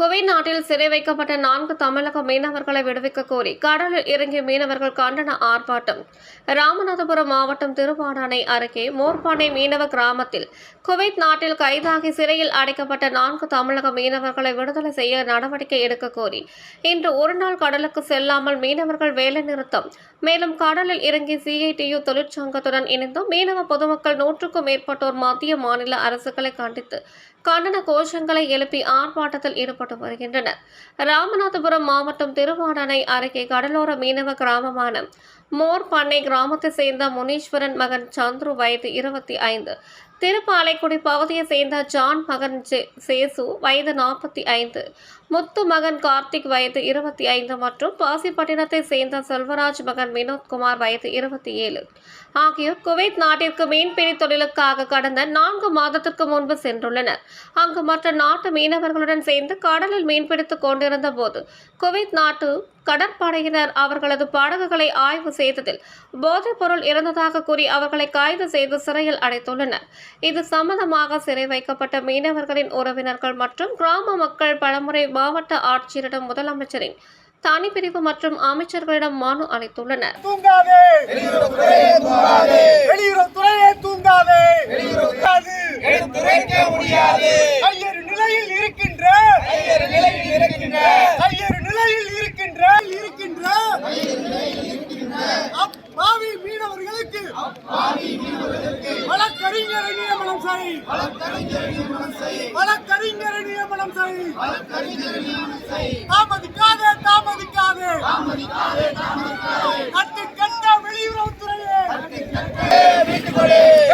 Kuwait நாட்டில் சிறை வைக்கப்பட்ட நான்கு தமிழக மீனவர்களை விடுவிக்க கோரி கடலில் இறங்கிய மீனவர்கள் கண்டன ஆர்ப்பாட்டம். ராமநாதபுரம் மாவட்டம் திருவாடானை அருகே மோர்பானை மீனவ கிராமத்தில் குவைத் நாட்டில் கைதாகி சிறையில் அடைக்கப்பட்ட நான்கு தமிழக மீனவர்களை விடுதலை செய்ய நடவடிக்கை எடுக்க கோரி இன்று ஒருநாள் கடலுக்கு செல்லாமல் மீனவர்கள் வேலை நிறுத்தம். மேலும் கடலில் இறங்கி சிஐடியு தொழிற்சங்கத்துடன் இணைந்து மீனவ பொதுமக்கள் நூற்றுக்கும் மேற்பட்டோர் மத்திய மாநில அரசுகளை கண்டித்து கண்டன கோஷங்களை எழுப்பி ஆர்ப்பாட்டத்தில் ஈடுபட்டு வருகின்றனர் ராமநாதபுரம் மாவட்டம் திருவாடனை அருகே கடலோர மீனவ கிராமமான மோர் பண்ணை கிராமத்தை சேர்ந்த முனீஸ்வரன் மகன் சந்துரு வயது இருபத்தி ஐந்து. திருப்பாலைக்குடி பகுதியை சேர்ந்த ஜான் மகன் ஜே- சேசு வயது நாற்பத்தி ஐந்து. முத்து மகன் கார்த்திக் வயது இருபத்தி ஐந்து மற்றும் பாசிப்பட்டினத்தை சேர்ந்த செல்வராஜ் மகன் வினோத்குமார் வயது இருபத்தி ஏழு. ஆகியோர் குவைத் நாட்டிற்கு மீன்பிடி தொழிலுக்காக கடந்த நான்கு மாதத்திற்கு முன்பு சென்றுள்ளனர். அங்கு மற்ற நாட்டு மீனவர்களுடன் சேர்ந்து கடலில் மீன்பிடித்துக் கொண்டிருந்த போது குவைத் நாட்டு கடற்படையினர் அவர்களது படகுகளை ஆய்வு செய்ததில் போதைப் பொருள் இருந்ததாக கூறி அவர்களை கைது செய்து சிறையில் அடைத்துள்ளனர். இது சம்பந்தமாக சிறை வைக்கப்பட்ட மீனவர்களின் உறவினர்கள் மற்றும் கிராம மக்கள் பலமுறை மாவட்ட ஆட்சியரிடம் முதலமைச்சரின் தனிப்பிரிவு மற்றும் அமைச்சர்களிடம் மனு அளித்துள்ளனர். தூங்காதே! வழக்கறிஞரை நியமனம் செய் வழக்கறிஞரை நியமனம் செய் தாமதிக்காதே தாமதிக்காதே கட்டு கட்ட வெளியுறவுத்துறையே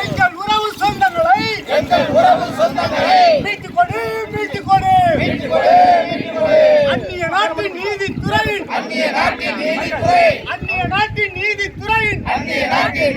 எங்கள் உறவு சொந்தங்களை எங்கள் உறவு சொந்தங்களை மீட்டுக் கொடு மீட்டுக் கொடு மீட்டுக் கொடு. அந்நிய நாட்டின் நீதித்துறையின் அந்நிய நாட்டின் நீதித்துறை அந்நிய நாட்டின் நீதித்துறையின் அந்நிய நாட்டின்